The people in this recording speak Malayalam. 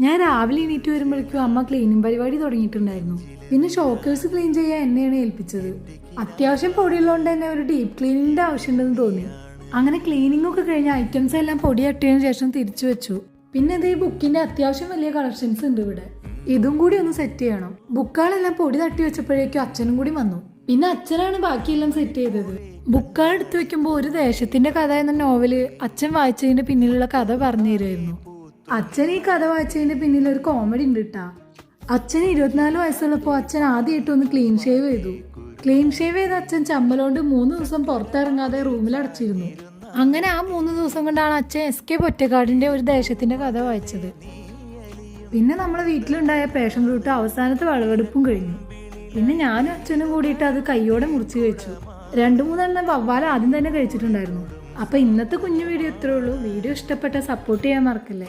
ഞാൻ രാവിലെ എണീറ്റ് വരുമ്പോഴേക്കും അമ്മ ക്ലീനിങ് പരിപാടി തുടങ്ങിയിട്ടുണ്ടായിരുന്നു. പിന്നെ ഷോക്കേഴ്സ് ക്ലീൻ ചെയ്യാൻ എന്നെയാണ് ഏൽപ്പിച്ചത്. അത്യാവശ്യം പൊടിയുള്ളതുകൊണ്ട് തന്നെ ഒരു ഡീപ്പ് ക്ലീനിങ്ങിന്റെ ആവശ്യമുണ്ടെന്ന് തോന്നി. അങ്ങനെ ക്ലീനിങ് ഒക്കെ കഴിഞ്ഞ ഐറ്റംസ് എല്ലാം പൊടി അട്ടിയതിനു ശേഷം തിരിച്ചു വെച്ചു. പിന്നെ ഇത് ഈ ബുക്കിന്റെ അത്യാവശ്യം വലിയ കളക്ഷൻസ് ഉണ്ട് ഇവിടെ. ഇതും കൂടി ഒന്ന് സെറ്റ് ചെയ്യണം. ബുക്കുകളെല്ലാം പൊടി തട്ടി വെച്ചപ്പോഴേക്കും അച്ഛനും കൂടി വന്നു. പിന്നെ അച്ഛനാണ് ബാക്കിയെല്ലാം സെറ്റ് ചെയ്തത്. ബുക്കുകൾ എടുത്തു വെക്കുമ്പോൾ ഒരു ദേശത്തിന്റെ കഥ എന്ന നോവൽ അച്ഛൻ വായിച്ചതിന്റെ പിന്നിലുള്ള കഥ പറഞ്ഞു തരുമായിരുന്നു അച്ഛൻ ഈ കഥ വായിച്ചതിന്റെ പിന്നിൽ ഒരു കോമഡി ഉണ്ട് കേട്ടാ അച്ഛന് ഇരുപത്തിനാല് വയസ്സുള്ളപ്പോൾ അച്ഛൻ ആദ്യമായിട്ട് ഒന്ന് ക്ലീൻ ഷേവ് ചെയ്തു. ക്ലീൻ ഷേവ് ചെയ്ത അച്ഛൻ ചമ്മലോണ്ട് മൂന്ന് ദിവസം പുറത്തിറങ്ങാതെ റൂമിൽ അടച്ചിരുന്നു. അങ്ങനെ ആ മൂന്ന് ദിവസം കൊണ്ടാണ് അച്ഛൻ എസ് കെ പൊറ്റക്കാടിന്റെ ഒരു ദേശത്തിന്റെ കഥ വായിച്ചത്. പിന്നെ നമ്മളെ വീട്ടിലുണ്ടായ പേഷൻ റൂട്ട് അവസാനത്തെ വിളവെടുപ്പും കഴിഞ്ഞു. പിന്നെ ഞാനും അച്ഛനും കൂടിയിട്ട് അത് കൈയോടെ മുറിച്ച് കഴിച്ചു. രണ്ടു മൂന്നെണ്ണം വവ്വാൽ ആദ്യം തന്നെ കഴിച്ചിട്ടുണ്ടായിരുന്നു. അപ്പൊ ഇന്നത്തെ കുഞ്ഞു വീഡിയോ ഇത്രേ ഉള്ളൂ. വീഡിയോ ഇഷ്ടപ്പെട്ട സപ്പോർട്ട് ചെയ്യാൻ മറക്കല്ലേ?